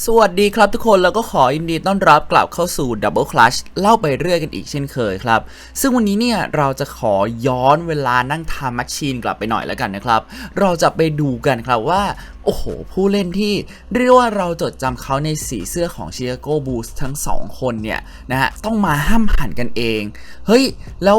สวัสดีครับทุกคนแล้วก็ขอยินดีต้อนรับกลับเข้าสู่ Double Clutch เล่าไปเรื่อยกันอีกเช่นเคยครับ ซึ่งวันนี้เนี่ยเราจะขอย้อนเวลานั่งทำแมชชีนกลับไปหน่อยแล้วกันนะครับ เราจะไปดูกันครับว่า โอ้โห ผู้เล่นที่เรียกว่าเราจดจำเขาในสีเสื้อของ Chicago Bulls ทั้งสองคนเนี่ยนะฮะต้องมาห้ามหันกันเอง เฮ้ย แล้ว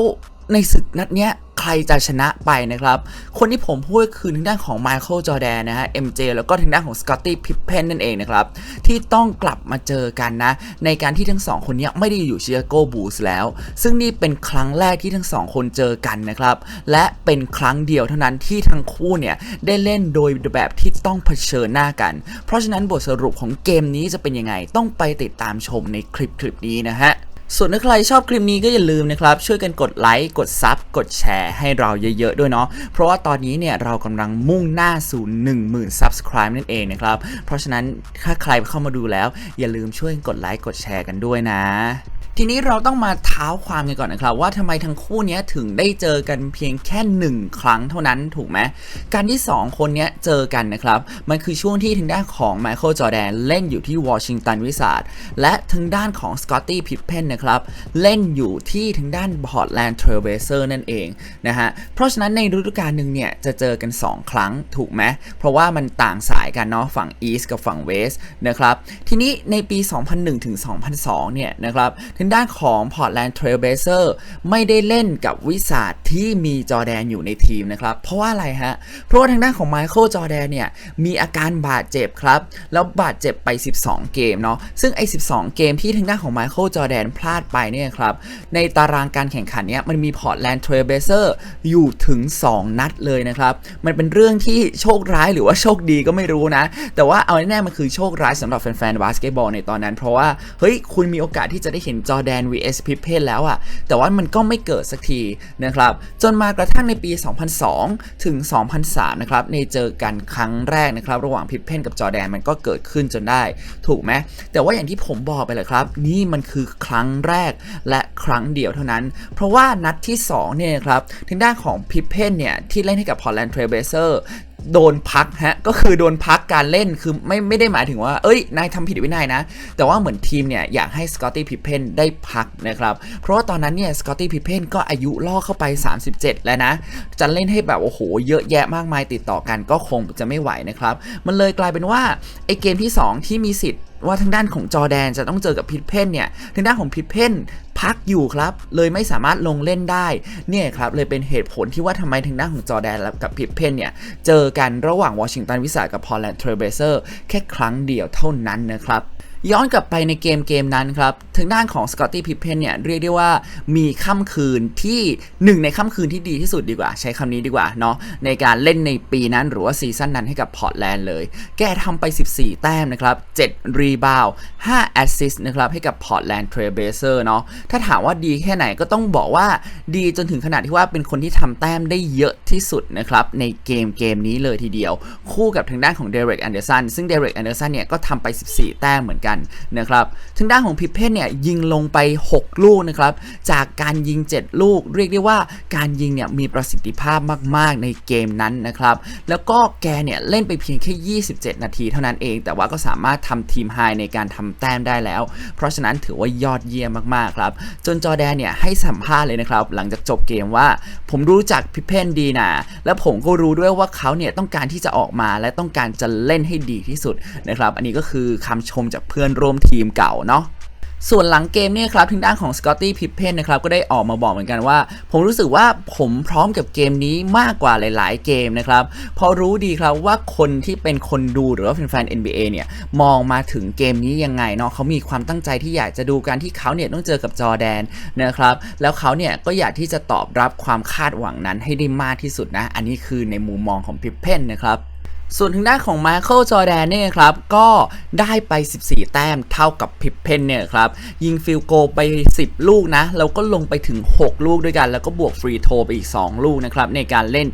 ในศึกนัดเนี้ย ใครจะชนะไปนะครับ คนที่ผมพูดคือทางด้านของไมเคิลจอแดนนะฮะ MJ แล้วก็ทางด้านของสกอตตี้พิพเพนนั่นเองนะครับ ที่ต้องกลับมาเจอกันนะ ในการที่ทั้งสองคนนี้ไม่ได้อยู่ชิคาโกบูสแล้ว ซึ่งนี่เป็นครั้งแรกที่ทั้งสองคนเจอกันนะครับ และเป็นครั้งเดียวเท่านั้นที่ทั้งคู่เนี่ย ได้เล่นโดยแบบที่ต้องเผชิญหน้ากัน เพราะฉะนั้นบทสรุปของเกมนี้จะเป็นยังไงต้องไปติดตามชมในคลิปคลิปนี้นะฮะ ส่วนถ้าใครชอบคลิปนี้ก็อย่าลืมนะครับช่วยกันกดไลค์กดซับกดแชร์ให้เราเยอะๆด้วยเนาะเพราะว่าตอนนี้เนี่ยเรากำลังมุ่งหน้าสู่10,000 Subscribe นั่นเองนะครับเพราะฉะนั้นถ้าใครเข้ามาดูแล้ว อย่าลืมช่วยกดไลค์กดแชร์กันด้วยนะ ทีนี้เราต้องมาเท้าความกันก่อนนะครับว่าทำไมทั้งคู่นี้ถึงได้เจอกันเพียงแค่หนึ่งครั้งเท่านั้นถูกไหมการที่ 2 คนนี้เจอกันนะครับ มันคือช่วงที่ทางด้านของไมเคิลจอแดนเล่นอยู่ที่วอชิงตันวิสาดและทางด้านของสกอตตี้พิพเพนนะครับเล่นอยู่ที่ทางด้านพอร์ตแลนด์เทรเบเซอร์นั่นเองนะฮะเพราะฉะนั้นในฤดูกาลหนึ่งเนี่ยจะเจอกัน 2 ครั้งถูกไหมเพราะว่ามันต่างสายกันเนาะฝั่งอีสกับฝั่งเวสนะครับทีนี้ในปี 2001ถึง2002เนี่ยนะครับางด้านของ Portland Trail Blazer ไม่ได้เล่นกับวิสาดที่มีจอแดนอยู่ในทีมนะครับ เพราะว่าอะไรฮะ เพราะว่าทางด้านของไมเคิลจอแดนเนี่ย มีอาการบาดเจ็บครับ แล้วบาดเจ็บไป 12 เกมเนาะซึ่งไอ้ 12 เกมที่ทางด้านของไมเคิลจอแดนพลาดไปเนี่ยครับในตารางการแข่งขันเนี่ยมันมี Portland Trail Blazer อยู่ถึง 2 นัดเลยนะครับ มันเป็นเรื่องที่โชคร้ายหรือว่าโชคดีก็ไม่รู้นะ แต่ว่าเอาแน่ๆมันคือโชคร้ายสำหรับแฟนๆบาสเกตบอลในตอนนั้น เพราะว่าเฮ้ยคุณมีโอกาสที่จะได้เห็นจอแดน vs พิพเพนแล้วอะแต่ว่ามันก็ไม่เกิดสักทีนะครับ จนมากระทั่งในปี 2002 ถึง 2003 นะครับในเจอกันครั้งแรกนะครับ ระหว่างพิพเพนกับจอแดนมันก็เกิดขึ้นจนได้ ถูกไหมแต่ว่าอย่างที่ผมบอกไปเลยครับ นี่มันคือครั้งแรกและครั้งเดียวเท่านั้น เพราะว่านัดที่ 2 เนี่ยครับทางด้านของพิพเพนเนี่ยที่เล่นให้กับ Portland Trail Blazers โดนพักฮะก็คือโดนพักการเล่นคือไม่ไม่ได้หมายถึงว่า เอ้ยนายทำผิดวินัยนะ แต่ว่าเหมือนทีมเนี่ย อยากให้สกอตตี้พิพเพนได้พักนะครับ เพราะว่าตอนนั้นเนี่ยสกอตตี้พิพเพนก็อายุล่อเข้าไป 37 แล้วนะ จะเล่นให้แบบ โอ้โห เยอะแยะมากมายติดต่อกันก็คงจะไม่ไหวนะครับ มันเลยกลายเป็นว่าไอเกมที่ 2 ที่มีสิทธิ์ ว่าทางด้านของจอแดนจะต้องเจอกับพิทเพนเนี่ยทางด้านของพิทเพนพักอยู่ครับ เลยไม่สามารถลงเล่นได้เนี่ยครับเลยเป็นเหตุผลที่ว่าทำไมทางด้านของจอแดนกับพิทเพนเนี่ยเจอกันระหว่างวอชิงตันวิสากับพอลแลนด์เทรเบเซอร์แค่ครั้งเดียวเท่านั้นนะครับ ย้อนกลับไปในเกมเกมนั้นครับทางด้านของสกอตตี้พิพเพนเนี่ยเรียกได้ว่ามีค่ำคืนที่หนึ่งในค่ำคืนที่ดีที่สุดดีกว่า ใช้คำนี้ดีกว่าเนาะในการเล่นในปีนั้นหรือว่าซีซั่นนั้นให้กับพอร์ตแลนด์เลย แกทำไป 14 แต้มนะครับ 7 รีบาว5แอสซิสต์นะครับให้กับพอร์ตแลนด์เทรเบเซอร์เนาะถ้าถามว่าดีแค่ไหนก็ต้องบอกว่าดีจนถึงขนาดที่ว่าเป็นคนที่ทำแต้มได้เยอะที่สุดนะครับในเกมเกมนี้เลยทีเดียว คู่กับทางด้านของเดเร็กแอนเดอร์สันซึ่งเดเร็กแอนเดอร์สันเนี่ยก็ทำไป 14 แต้มเหมือนกันนะครับทางด้านของพิเพนเนี่ยยิงลงไป 6 ลูกนะครับจากการยิง 7 ลูก เรียกได้ว่าการยิงเนี่ยมีประสิทธิภาพมาก ๆ ในเกมนั้นนะครับแล้วก็แกเนี่ยเล่นไปเพียงแค่ 27 นาทีเท่านั้นเอง แต่ว่าก็สามารถทำทีมไฮในการทำแต้มได้แล้ว เพราะฉะนั้นถือว่ายอดเยี่ยมมากๆครับจนจอแดนเนี่ยให้สัมภาษณ์เลยนะครับหลังจากจบเกมว่า ผมรู้จักพิเพนดีนะและผมก็รู้ด้วยว่าเขาเนี่ยต้องการที่จะออกมาและต้องการจะเล่นให้ดีที่สุดนะครับอันนี้ก็คือคำชมจากเพื่อนร่วมทีมเก่าเนาะส่วนหลังเกมเนี่ยครับทางด้านของสกอตตี้พิพเพนนะครับก็ได้ออกมาบอกเหมือนกันว่า ผมรู้สึกว่าผมพร้อมกับเกมนี้มากกว่าหลาย ๆ เกมนะครับเพราะรู้ดีครับว่าคนที่เป็นคนดูหรือว่าแฟนๆ NBA เนี่ยมองมาถึงเกมนี้ยังไงเนาะเขามีความตั้งใจที่อยากจะดูการที่เขาเนี่ยต้องเจอกับจอแดนนะครับแล้วเขาเนี่ยก็อยากที่จะตอบรับความคาดหวังนั้นให้ได้มากที่สุดนะ อันนี้คือในมุมมองของพิพเพนนะครับ ส่วนทางด้านของมาเคิลจอแดนเนี่ยครับก็ได้ไป 14 แต้มเท่ากับพิพเพนเนี่ยครับยิงฟิลโกไป 10 ลูกนะแล้วก็ลงไปถึง 6 ลูกด้วยกัน แล้วก็บวกฟรีโทไปอีก 2 ลูกนะครับในการเล่น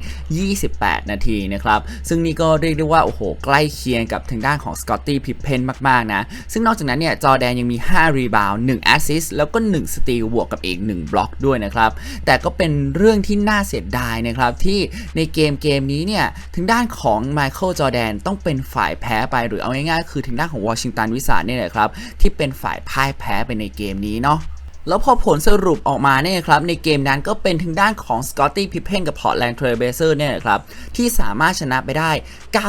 28 นาทีนะครับซึ่งนี่ก็เรียกได้ว่าโอ้โหใกล้เคียงกับทางด้านของสกอตตี้พิพเพนมากๆนะซึ่งนอกจากนั้นเนี่ยจอแดนยังมี 5 รีบาวด์1แอสซิสแล้วก็ 1 สตีลบวกกับอีก 1 บล็อกด้วยนะครับแต่ก็เป็นเรื่องที่น่าเสียดายนะครับที่ในเกมเกมนี้เนี่ยทางด้านของไมเคิลคิลจอร์แดนต้องเป็นฝ่ายแพ้ไปหรือเอาง่ายๆคือทางด้านของวอชิงตันวิสาเนี่ยแหละครับที่เป็นฝ่ายพ่ายแพ้ไปในเกมนี้เนาะ แล้วพอผลสรุปออกมาเนี่ยครับในเกมนั้นก็เป็นทางด้านของสกอตตี้พิพเพนกับพอร์ตแลนด์เทรเบเซอร์เนี่ยครับที่สามารถชนะไปได้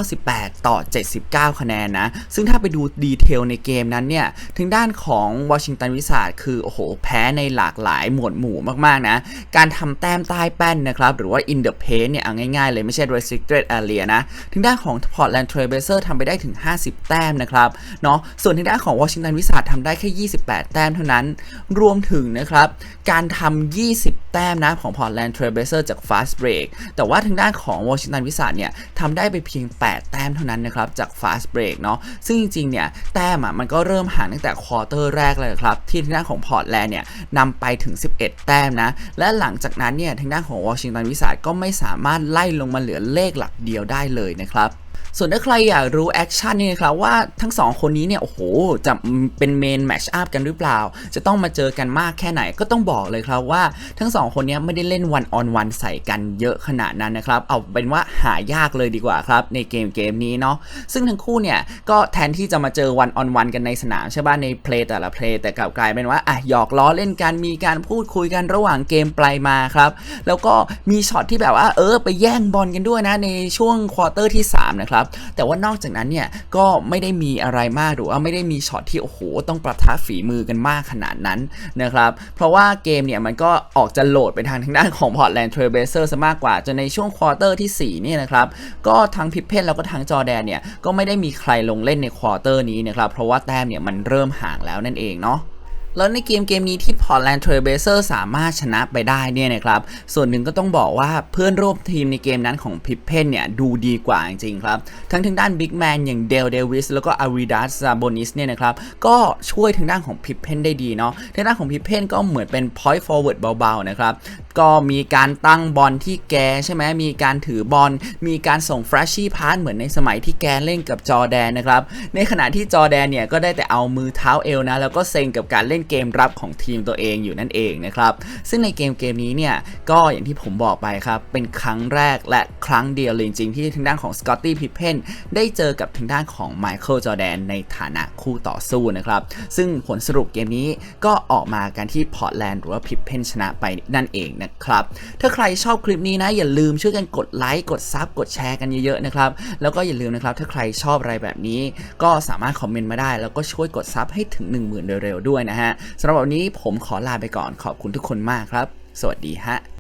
98 ต่อ 79 คะแนนนะ ซึ่งถ้าไปดูดีเทลในเกมนั้นเนี่ยทางด้านของวอชิงตันวิสาดคือ โอ้โห แพ้ในหลากหลายหมวดหมู่มาก ๆ นะ การทำแต้มใต้แป้นนะครับ หรือว่า in the paint เนี่ยเอาง่าย ๆ เลยไม่ใช่ restricted area นะทางด้านของ Portland Trail Blazers ทำไปได้ถึง 50 แต้มนะครับเนาะส่วนทางด้านของ Washington Wizards ทำได้แค่ 28 แต้มเท่านั้นรวมถึงนะครับ การทำ 20 แต้มนะของ Portland Trail Blazers จาก fast break แต่ว่าทางด้านของ Washington Wizards เนี่ยทำได้ไปเพียง 8 แต้มเท่านั้นนะครับ จาก fast break เนาะซึ่งจริงๆ เนี่ย แต้มอะมันก็เริ่มห่างตั้งแต่ควอเตอร์แรกเลยครับ ที่ทางด้านของ Portland เนี่ยนำไปถึง 11 แต้มนะ และหลังจากนั้นเนี่ยทางด้านของ Washington Wizards ก็ไม่สามารถไล่ลงมาเหลือเลขหลักเดียวได้เลยนะครับ ส่วนถ้าใครอยากรู้แอคชั่นนี่นะครับว่าทั้งสองคนนี้เนี่ยโอ้โหจะเป็นเมนแมชอัพกันหรือเปล่า จะต้องมาเจอกันมากแค่ไหนก็ต้องบอกเลยครับว่าทั้งสองคนนี้ไม่ได้เล่นวันออนวันใส่กันเยอะขนาดนั้นนะครับ เอาเป็นว่าหายากเลยดีกว่าครับในเกมเกมนี้เนาะซึ่งทั้งคู่เนี่ยก็แทนที่จะมาเจอวันออนวันกันในสนามใช่ป่ะในเพลย์แต่ละเพลย์แต่กลับกลายเป็นว่าอะหยอกล้อเล่นกันมีการพูดคุยกันระหว่างเกมไปมาครับแล้วก็มีช็อตที่แบบว่าเออไปแย่งบอลกันด้วยนะในช่วงควอเตอร์ที่สามนะครับ แต่ว่านอกจากนั้นเนี่ยก็ไม่ได้มีอะไรมากหรือว่าไม่ได้มีช็อตที่โอ้โหต้องประทะฝีมือกันมากขนาดนั้นนะครับ เพราะว่าเกมเนี่ยมันก็ออกจะโหลดไปทางทางด้านของ Portland Trail Blazers ซะมากกว่า จนในช่วงควอเตอร์ที่4เนี่ยนะครับ ก็ทั้งพิพเพนแล้วก็ทั้งจอแดนเนี่ยก็ไม่ได้มีใครลงเล่นในควอเตอร์นี้นะครับ เพราะว่าแต้มเนี่ยมันเริ่มห่างแล้วนั่นเองเนาะ แล้วในเกมเกมนี้ที่ Portland Trail Blazers สามารถชนะไปได้เนี่ยนะครับ ส่วนหนึ่งก็ต้องบอกว่าเพื่อนร่วมทีมในเกมนั้นของพิพเพนเนี่ยดูดีกว่าจริงๆครับ ทั้งทางด้านบิ๊กแมนอย่างเดลเดวิสแล้วก็อาริดัสซาโบนิสเนี่ยนะครับ ก็ช่วยทางด้านของพิพเพนได้ดีเนาะทางด้านของพิพเพนก็เหมือนเป็น point forward เบาๆนะครับ ก็มีการตั้งบอลที่แกใช่ไหมมีการถือบอล มีการส่ง flashy pass เหมือนในสมัยที่แกเล่นกับจอแดนนะครับในขณะที่จอแดนเนี่ยก็ได้แต่เอามือเท้าเอวนะแล้วก็เซ็งกับการเล่นเกมรับของทีมตัวเองอยู่นั่นเองนะครับซึ่งในเกมเกมนี้เนี่ยก็อย่างที่ผมบอกไปครับเป็นครั้งแรกและครั้งเดียวเลยจริงๆที่ทางด้านของสกอตตี้พิพเพนได้เจอกับทางด้านของไมเคิลจอแดนในฐานะคู่ต่อสู้นะครับซึ่งผลสรุปเกมนี้ก็ออกมากันที่พอร์ตแลนด์หรือว่าพิพเพนชนะไปนั่นเองนะครับถ้าใครชอบคลิปนี้นะอย่าลืมช่วยกันกดไลค์กดซับกดแชร์กันเยอะๆนะครับแล้วก็อย่าลืมนะครับถ้าใครชอบอะไรแบบนี้ ก็สามารถคอมเมนต์มาได้ แล้วก็ช่วยกดซับให้ถึง 10,000 เร็วๆด้วยนะฮะสำหรับวันนี้ผมขอลาไปก่อนขอบคุณทุกคนมากครับ สวัสดีฮะ